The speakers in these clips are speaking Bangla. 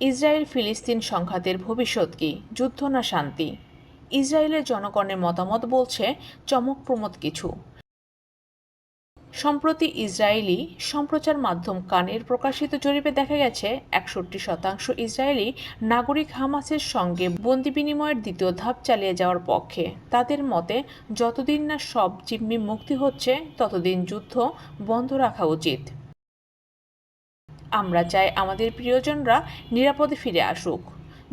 ইসরায়েল ফিলিস্তিন সংঘাতের ভবিষ্যৎ কি? যুদ্ধ না শান্তি? ইসরায়েলের জনগণের মতামত বলছে চমকপ্রমোদ কিছু। সম্প্রতি ইসরায়েলি সম্প্রচার মাধ্যম কানের প্রকাশিত জরিপে দেখা গেছে, একষট্টি শতাংশ ইসরায়েলি নাগরিক হামাসের সঙ্গে বন্দি বিনিময়ের দ্বিতীয় ধাপ চালিয়ে যাওয়ার পক্ষে। তাদের মতে, যতদিন না সব জিম্মি মুক্তি হচ্ছে, ততদিন যুদ্ধ বন্ধ রাখা উচিত। আমরা চাই আমাদের প্রিয়জনরা নিরাপদে ফিরে আসুক।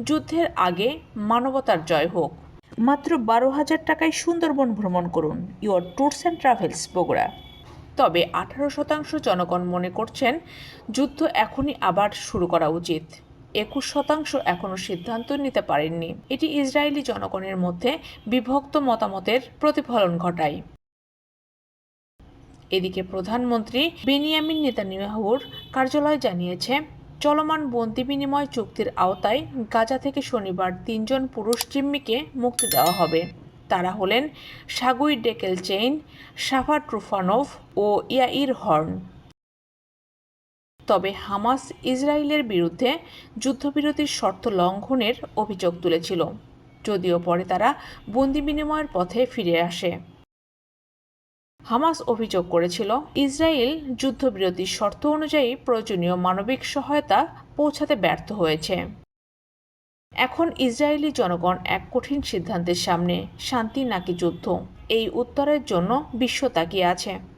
যুদ্ধের আগে মানবতার জয় হোক। মাত্র বারো হাজার টাকায় সুন্দরবন ভ্রমণ করুন। Your tours and travels, Bogura. তবে আঠারো শতাংশ জনগণ মনে করছেন, যুদ্ধ এখনই আবার শুরু করা উচিত। একুশ শতাংশ এখনও সিদ্ধান্ত নিতে পারেননি। এটি ইসরায়েলি জনগণের মধ্যে বিভক্ত মতামতের প্রতিফলন ঘটায়। এদিকে প্রধানমন্ত্রী বেনিয়ামিন নেতানিয়াহুর কার্যালয় জানিয়েছে, চলমান বন্দি বিনিময় চুক্তির আওতায় গাজা থেকে শনিবার তিনজন পুরুষ জিম্মিকে মুক্তি দেওয়া হবে। তারা হলেন সাগুই ডেকেল চেইন, সাফা ট্রুফানোভ ও ইয়াইর হর্ন। তবে হামাস ইসরায়েলের বিরুদ্ধে যুদ্ধবিরতির শর্ত লঙ্ঘনের অভিযোগ তুলেছিল। যদিও পরে তারা বন্দি বিনিময়ের পথে ফিরে আসে। হামাস অভিযোগ করেছিল, ইসরায়েল যুদ্ধবিরতির শর্ত অনুযায়ী প্রয়োজনীয় মানবিক সহায়তা পৌঁছাতে ব্যর্থ হয়েছে। এখন ইসরায়েলি জনগণ এক কঠিন সিদ্ধান্তের সামনে, শান্তি নাকি যুদ্ধ? এই উত্তরের জন্য বিশ্ব তাকিয়ে আছে।